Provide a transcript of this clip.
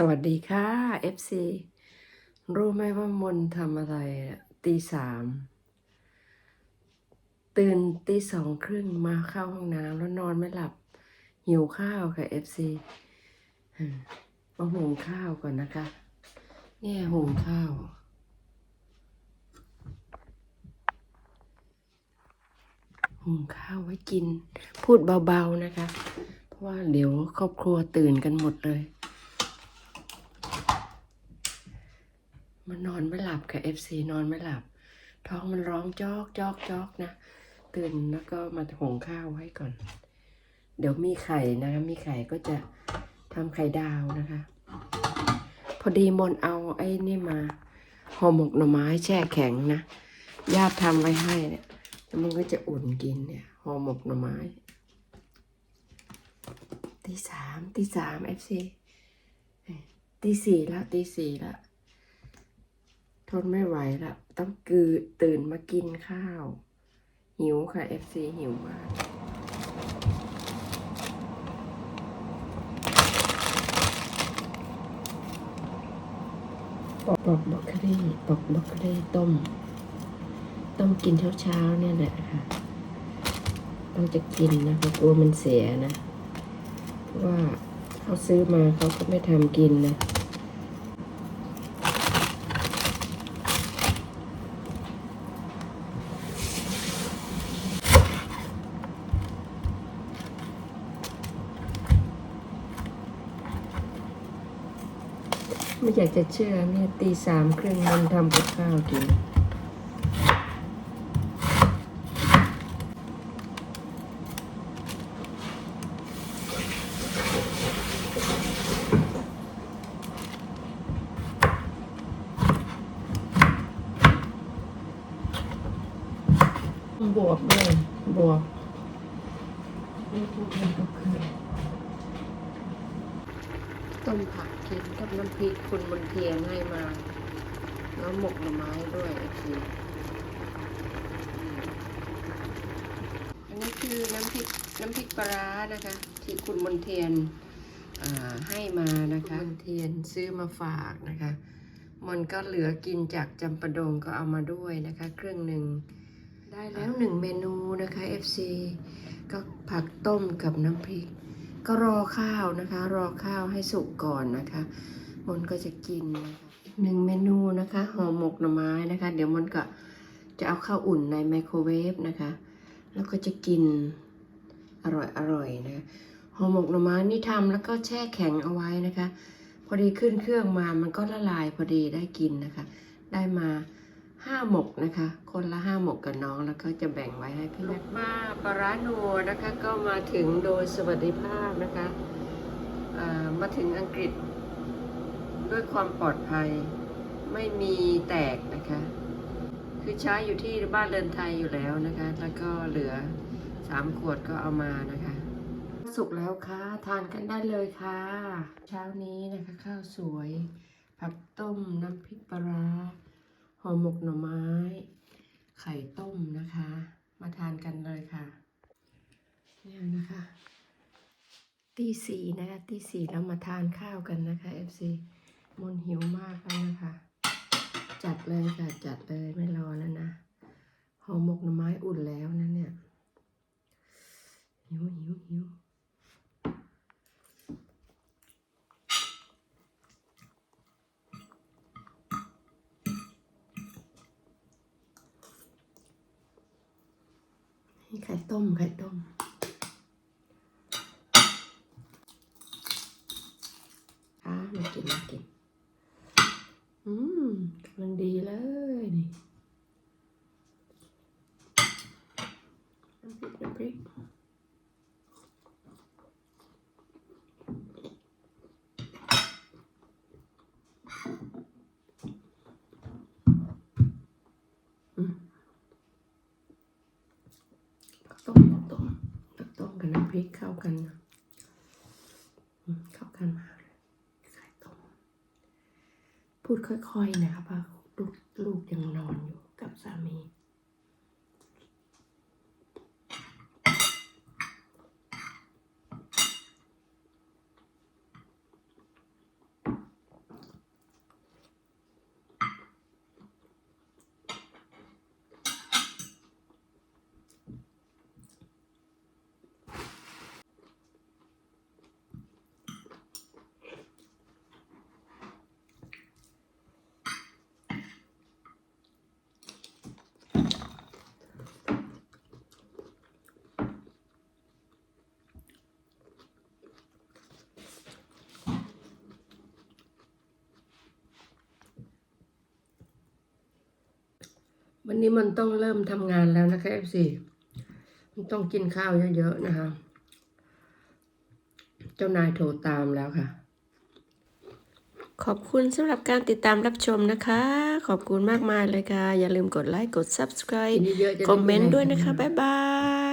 สวัสดีค่ะ FC รู้ไหมว่ามนทำอะไรตีสามตื่นตีสองครึ่งมาเข้าห้องน้ำแล้วนอนไม่หลับ หิวข้าวค่ะ FC มาหุงข้าวก่อนนะคะ เนี่ยหุงข้าว หุงข้าวไว้กิน พูดเบาๆนะคะ เพราะว่าเดี๋ยวครอบครัวตื่นกันหมดเลย มันนอนไม่หลับค่ะ FC นอนไม่หลับ ท้องมันร้องจอกจอกจอกนะ ตื่นแล้วก็มาหุงข้าวไว้ก่อน เดี๋ยวมีไข่นะคะ มีไข่ก็จะทำไข่ดาวนะคะ พอดีมนเอาไอ้นี่มาห่อหมกหน่อไม้แช่แข็งนะ ญาติทำไว้ให้เนี่ยมันก็จะอุ่นกินเนี่ยห่อหมกหน่อไม้ตีสามตีสาม FC ตีสี่แล้วตีสี่แล้ว ทนไม่ไหวละต้องกือตื่นมากินข้าว หิวค่ะ FC หิวมากปอกปอกบล็อกโคลี่ปอกบล็อกโคลี่ต้ม ต้มกินเช้าเช้าๆเนี่ยแหละค่ะ ต้องจะกินนะเพราะกลัวมันเสียนะ เพราะว่าเขาซื้อมาเขาก็ไม่ทำกินนะ ไม่อยากจะเชื่อเนี่ยตีสามครึ่งมันทำกับข้าวกิน บวกเลยบวกนี่ทุกคนก็คือ ต้มผักกินกับน้ำพริกคุณมนเทียนให้มา แล้วหมกหน่อไม้ด้วยอีกทีอันนี้คือน้ำพริกน้ำพริกปลานะคะ ที่คุณมนเทียนให้มานะคะคุณเทียนซื้อมาฝากนะคะ มันก็เหลือกินจากจำปาดงก็เอามาด้วยนะคะ เครื่องหนึ่งได้แล้วหนึ่งเมนูนะคะ FC ก็ผักต้มกับน้ำพริก ก็รอข้าวนะคะ รอข้าวให้สุกก่อนนะคะมนก็จะกินนะคะอีกหนึ่งเมนูนะคะห่อหมกหน่อไม้นะคะ เดี๋ยวมนก็จะเอาข้าวอุ่นในไมโครเวฟนะคะ แล้วก็จะกินอร่อยอร่อยนะคะห่อหมกหน่อไม้นี่ทำแล้วก็แช่แข็งเอาไว้นะคะ พอดีขึ้นเครื่องมามันก็ละลายพอดีได้กินนะคะ ได้มา ห้าหมกนะคะ คนละห้าหมกกับน้องแล้วก็จะแบ่งไว้ให้พี่นักมาปาร้านัวนะคะก็มาถึงโดยสวัสดิภาพนะคะมาถึงอังกฤษด้วยความปลอดภัยไม่มีแตกนะคะ คือใช้อยู่ที่บ้านเรือนไทยอยู่แล้วนะคะ แล้วก็เหลือสามขวดก็เอามานะคะสุกแล้วค่ะ ทานกันได้เลยค่ะ เช้านี้นะคะ ข้าวสวย ผักต้มน้ำพริกปลาร้า อหมกหน่อไม้ ไข่ต้มนะคะ มาทานกันเลยค่ะเนี่ยนะคะตีสี่นะคะตีสี่เรามาทานข้าวกันนะคะ FC มนหิวมากแล้วนะคะ จัดเลยค่ะจัดเลยไม่รอแล้วนะห่อหมกหน่อไม้อุ่นแล้วนะเนี่ยหิวหิวหิว นี่ ไข่ต้ม ไข่ต้ม อะมากินมากิน อืมกำลังดีเลยนี่น้ำพริกน้ำพริก อืม ข้าวต้มข้าวต้มข้าวต้มกับน้ำพ ริกเข้ากันเข้ากันมากเลยไข่ต้มพูดค่อยๆนะครับว่าลูกลูกยังนอนอยู่กับสามี วันนี้มันต้องเริ่มทำงานแล้วนะคะ FC มันต้องกินข้าวเยอะๆนะคะ เจ้านายโทรตามแล้วค่ะ ขอบคุณสำหรับการติดตามรับชมนะคะ ขอบคุณมากมายเลยค่ะ อย่าลืมกดไลค์ กด subscribe คอมเมนต์ด้วยนะคะ บ๊ายบาย